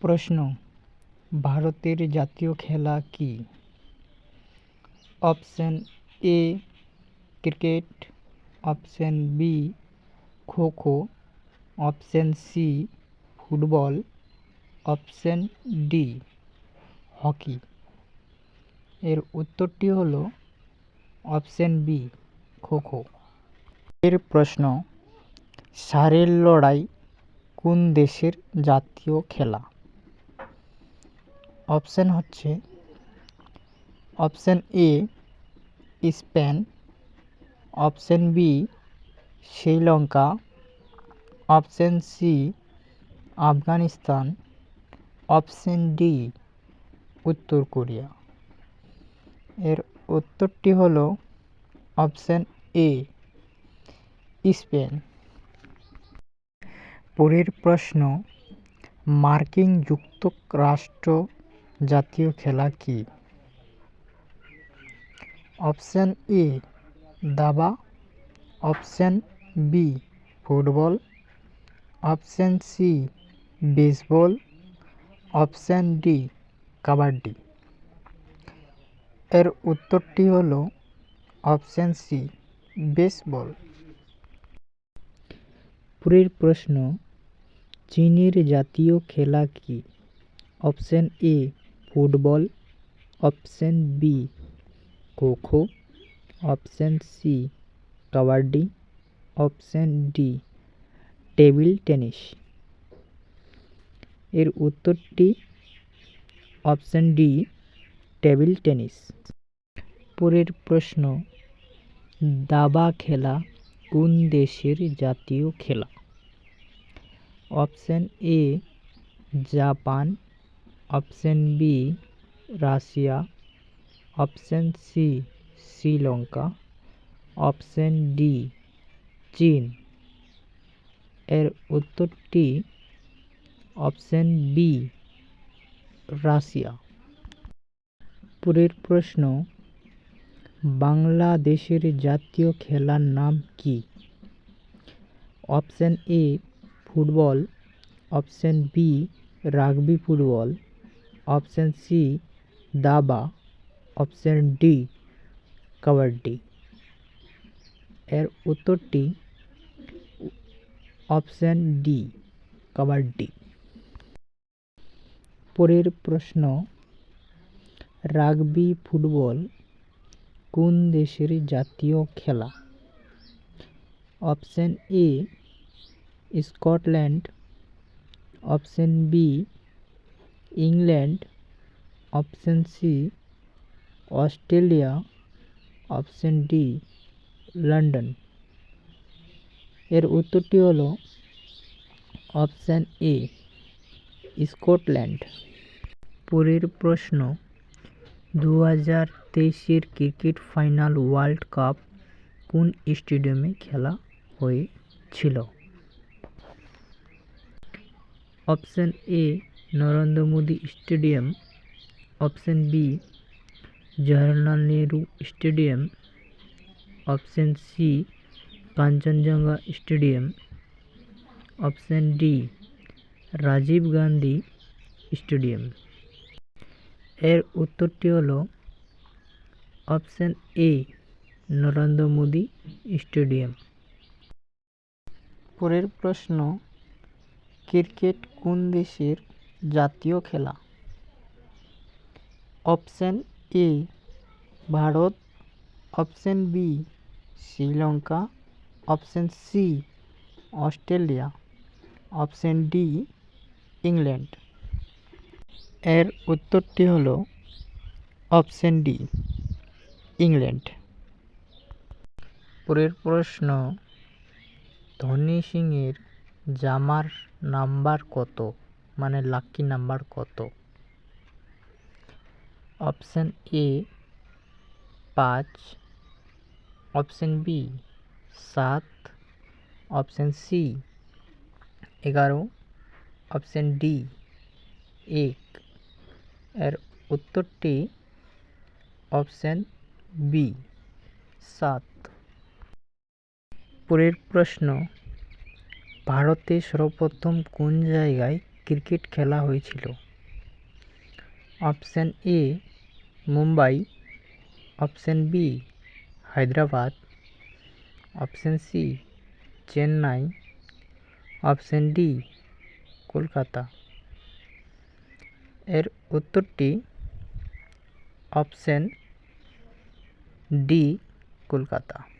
প্রশ্ন, ভারতের জাতীয় খেলা কি? Option A, cricket. Option B, kho kho. Option C, football. Option D, hockey. এর উত্তরটি হল অপশান বি, খোখো। এর প্রশ্ন, সারের লড়াই কোন দেশের জাতীয় খেলা? অপশান হচ্ছে option A, Spain. Option B, Sri Lanka. Option C, Afghanistan. Option D, উত্তর কোরিয়া। এর উত্তরটি হলো অপশান এ, স্পেন। পরের প্রশ্ন, মার্কিন যুক্তরাষ্ট্র জাতীয় খেলা কি? অপশান এ, দাবা। Option B, football. Option C, baseball. Option D kabaddi এর উত্তরটি হল অপশান সি, বেসবল। পরের প্রশ্ন, চীনের জাতীয় খেলা কি? Option A football option B, kho kho, option C, kabaddi, option D, table tennis. এর উত্তরটি অপশান ডি, টেবিল টেনিস। পরের প্রশ্ন, দাবা খেলা কোন দেশের জাতীয় খেলা? Option A, Japan option B, Russia. Option C, Sri Lanka. Option D, চীন। এর উত্তরটি অপশন বি, রাশিয়া। পরের প্রশ্ন, বাংলাদেশের জাতীয় খেলার নাম কি? Option A, football. Option B, rugby football. Option C, দাবা। Option D, kabaddi. এর উত্তরটি অপশান ডি, কাবাডি। পরের প্রশ্ন, রাগবি ফুটবল কোন দেশের জাতীয় খেলা? Option A, Scotland. Option B England, option C, Australia, option D, London. এর উত্তরটি হলো অপশান এ, স্কটল্যান্ড। পরের প্রশ্ন দু হাজার তেইশের ক্রিকেট ফাইনাল ওয়ার্ল্ড কাপ কোন স্টেডিয়ামে খেলা হয়েছিল? Option A Narendra Modi stadium, option B, Jawaharlal Nehru stadium, option C, Kanchenjunga stadium, option D, Rajiv Gandhi stadium. এর উত্তরটি হলো option A, Narendra Modi stadium. পরের প্রশ্ন, ক্রিকেট কোন দেশের জাতীয় খেলা। Option A, Bharat. Option B, Sri Lanka. Option C, Australia. Option D, England. এর উত্তরটি হলো অপশান ডি, ইংল্যান্ড। পরের প্রশ্ন, ধনী সিংয়ের জামার নাম্বার কত? মানে লাকি নাম্বার কত? অপশান এ পাঁচ। অপশান বি সাত। অপশান সি এগারো। অপশান ডি এক। এর উত্তরটি অপশান বি সাত। পরের প্রশ্ন, ভারতে সর্বপ্রথম কোন জায়গায় ক্রিকেট খেলা হয়েছিল। Option A, Mumbai. Option B, Hyderabad. Option C, Chennai. Option D, Kolkata. এর উত্তরটি অপশান ডি, কলকাতা।